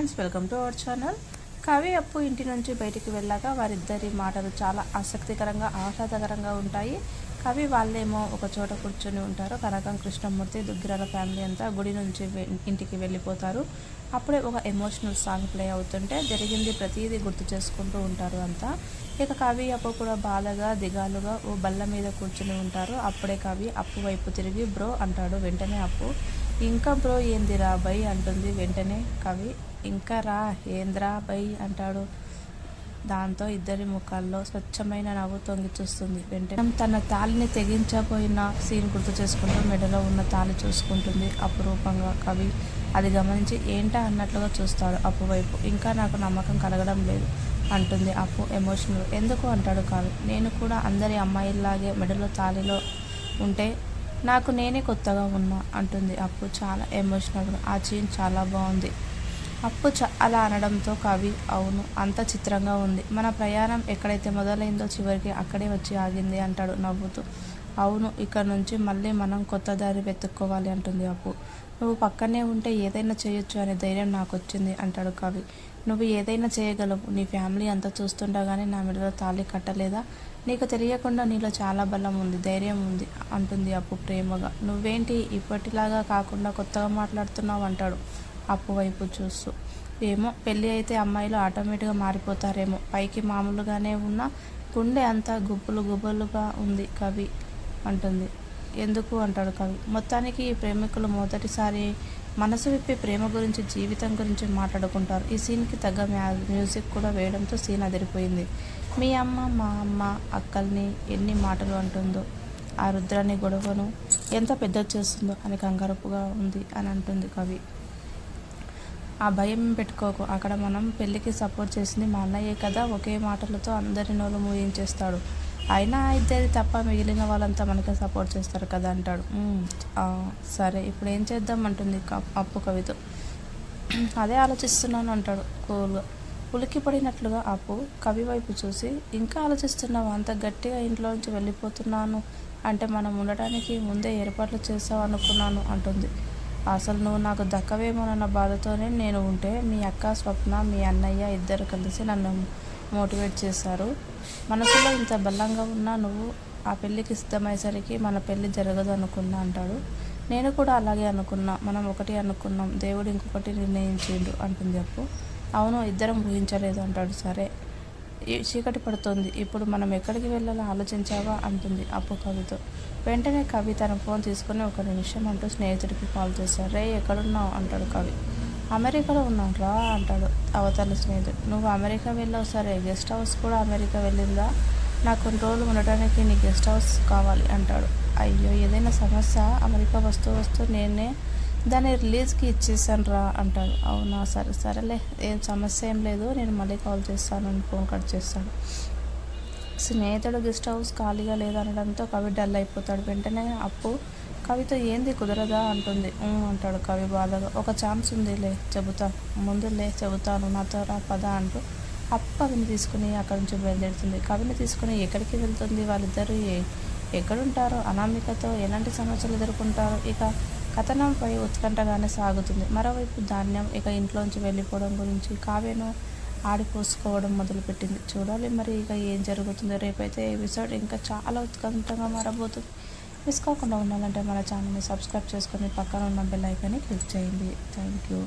Friends welcome to our channel Kavi Appu ఇంటి నుంచి బయటికి వెళ్ళాక వారిద్దరి మాటలు చాలా ఆసక్తికరంగా ఆహ్లాదకరంగా ఉంటాయి. కవి వాళ్ళేమో ఒక చోట కూర్చొని ఉంటారు. కనకం కృష్ణమూర్తి దుగ్గిరాల ఫ్యామిలీ అంతా గుడి నుంచి వె- ఇంటికి వెళ్ళిపోతారు. అప్పుడే ఒక ఎమోషనల్ సాంగ్ ప్లే అవుతుంటే జరిగింది ప్రతిదీ గుర్తు చేసుకుంటూ ఉంటారు అంతా. ఇక కవి అప్పు కూడా బాధగా దిగాలుగా ఓ బల్ల మీద కూర్చుని ఉంటారు. అప్పుడే కవి అప్పు వైపు తిరిగి బ్రో అంటాడు వెంటనే అప్పు. ఇంకా బ్రో ఏందిరా బై అంటుంది వెంటనే కవి. ఇంకా రా ఏంద్రా బై అంటాడు. దాంతో ఇద్దరి ముఖాల్లో స్వచ్ఛమైన నవ్వు తొంగి చూస్తుంది. వెంటనే తన తాలిని తెగించబోయిన సీన్ గుర్తు చేసుకుంటూ మెడలో ఉన్న తాళి చూసుకుంటుంది అపురూపంగా. కవి అది గమనించి ఏంటా అన్నట్లుగా చూస్తాడు. అప్పు వైపు ఇంకా నాకు నమ్మకం కలగడం లేదు అంటుంది అప్పు ఎమోషనల్. ఎందుకు అంటాడు కవి నేను కూడా అందరి అమ్మాయిల్లాగే మెడలో తాళిలో ఉంటే నాకు నేనే కొత్తగా ఉన్నా అంటుంది అప్పు చాలా ఎమోషనల్గా ఆ సీన్ చాలా బాగుంది. అప్పు చ అలా అనడంతో కవి అవును అంత చిత్రంగా ఉంది. మన ప్రయాణం ఎక్కడైతే మొదలైందో చివరికి అక్కడే వచ్చి ఆగింది అంటాడు నవ్వుతూ. అవును ఇక్కడ నుంచి మళ్ళీ మనం కొత్త దారి వెతుక్కోవాలి అంటుంది అప్పు. నువ్వు పక్కనే ఉంటే ఏదైనా చేయొచ్చు అనే ధైర్యం నాకు వచ్చింది అంటాడు కవి. నువ్వు ఏదైనా చేయగలవు. నీ ఫ్యామిలీ అంతా చూస్తుండగానే నా మీద తాళి కట్టలేదా? నీకు తెలియకుండా నీలో చాలా బలం ఉంది ధైర్యం ఉంది అంటుంది అప్పు ప్రేమగా. నువ్వేంటి ఇప్పటిలాగా కాకుండా కొత్తగా మాట్లాడుతున్నావు అంటాడు. అప్పు వైపు చూస్తూ. ఏమో పెళ్ళి అయితే అమ్మాయిలు ఆటోమేటిక్గా మారిపోతారేమో. పైకి మామూలుగానే ఉన్న గుండె అంతా గుబ్బులు గుబ్బలుగా ఉంది కవి అంటుంది. ఎందుకు అంటాడు కవి? మొత్తానికి ఈ ప్రేమికులు మొదటిసారి మనసు విప్పి ప్రేమ గురించి జీవితం గురించి మాట్లాడుకుంటారు. ఈ సీన్కి తగ్గ మ్యూజిక్ కూడా వేయడంతో సీన్ అదిరిపోయింది. మీ అమ్మ మా అమ్మ అక్కల్ని ఎన్ని మాటలు అంటుందో ఆ రుద్రాన్ని గొడవను ఎంత పెద్ద చేస్తుందో అని కంగారుపుగా ఉంది అని అంటుంది కవి. ఆ భయం పెట్టుకోకు. అక్కడ మనం పెళ్ళికి సపోర్ట్ చేసింది మా అన్నయ్యే కదా ఒకే మాటలతో అందరి నోలు మూయించేస్తాడు. అయినా ఇద్దరి తప్ప మిగిలిన వాళ్ళంతా మనకే సపోర్ట్ చేస్తారు కదా అంటాడు. సరే ఇప్పుడు ఏం చేద్దాం అంటుంది అప్పు కవితో. అదే ఆలోచిస్తున్నాను అంటాడు కూల్గా. ఉలికి పడినట్లుగా అప్పు కవి వైపు చూసి ఇంకా ఆలోచిస్తున్నావు? అంత గట్టిగా ఇంట్లో నుంచి వెళ్ళిపోతున్నాను. అంటే మనం ఉండటానికి ముందే ఏర్పాట్లు చేసావు అనుకున్నాను అంటుంది. అసలు నువ్వు నాకు దక్కవేమోనన్న బాధతోనే నేను ఉంటే మీ అక్క స్వప్న మీ అన్నయ్య ఇద్దరు కలిసి నన్ను మోటివేట్ చేశారు. మనసులో ఇంత బలంగా ఉన్నా నువ్వు ఆ పెళ్ళికి సిద్ధమయ్యేసరికి మన పెళ్ళి జరగదు అనుకున్నా అంటాడు. నేను కూడా అలాగే అనుకున్నా. మనం ఒకటి అనుకున్నాం. దేవుడు ఇంకొకటి నిర్ణయించిండు అంటుంది అప్పు. అవును ఇద్దరం ఊహించలేదు అంటాడు. సరే. చీకటి పడుతోంది. ఇప్పుడు మనం ఎక్కడికి వెళ్ళాలో ఆలోచించావా? అంటుంది అప్పు కవితో. వెంటనే కవి తన ఫోన్ తీసుకుని ఒక నిమిషం అంటూ స్నేహితుడికి కాల్ చేశారు రే ఎక్కడున్నావు? అంటాడు కవి. అమెరికాలో ఉన్నాను రా అంటాడు అవతల స్నేహితుడు. నువ్వు అమెరికా వెళ్ళావు సరే. గెస్ట్ హౌస్ కూడా అమెరికా వెళ్ళిందా? నాకు కొన్ని రోజులు ఉండటానికి నీ గెస్ట్ హౌస్ కావాలి అంటాడు. అయ్యో ఏదైనా సమస్య? అమెరికా వస్తూ వస్తూ నేనే దాన్ని రిలీజ్కి ఇచ్చేసాను రా అంటాడు. అవునా? సరే సరేలే. ఏం సమస్య ఏం లేదు. నేను మళ్ళీ కాల్ చేస్తాను అని ఫోన్ కట్ చేస్తాడు. స్నేహితుడు గెస్ట్ హౌస్ ఖాళీగా లేదనడంతో కవి డల్ అయిపోతాడు. వెంటనే అప్పు కవితో ఏంది కుదరదా? అంటుంది. "ఊ" అంటాడు కవి బాధగా. ఒక ఛాన్స్ ఉందిలే చెబుతా. ముందులే చెబుతాను. నాతో రా పద అంటూ అప్పు కవిని తీసుకుని అక్కడి నుంచి బయలుదేరుతుంది. కవిని తీసుకుని ఎక్కడికి వెళ్తుంది? వాళ్ళిద్దరూ ఏ ఎక్కడుంటారో? అనామికతో ఎలాంటి సమస్యలు ఎదుర్కొంటారు? ఇక కథనంపై ఉత్కంఠగానే సాగుతుంది. మరోవైపు ధాన్యం ఇక ఇంట్లోంచి వెళ్ళిపోవడం గురించి కావ్యను ఆడిపోసుకోవడం మొదలుపెట్టింది. చూడాలి మరి ఇక ఏం జరుగుతుందో. రేపైతే ఎపిసోడ్ ఇంకా చాలా ఉత్కంఠంగా మారబోతుంది. మిస్ కాకుండా ఉండాలంటే మన ఛానల్ని సబ్స్క్రైబ్ చేసుకొని పక్కన ఉన్న బెల్ ఐకాన్ని క్లిక్ చేయండి. Thank you.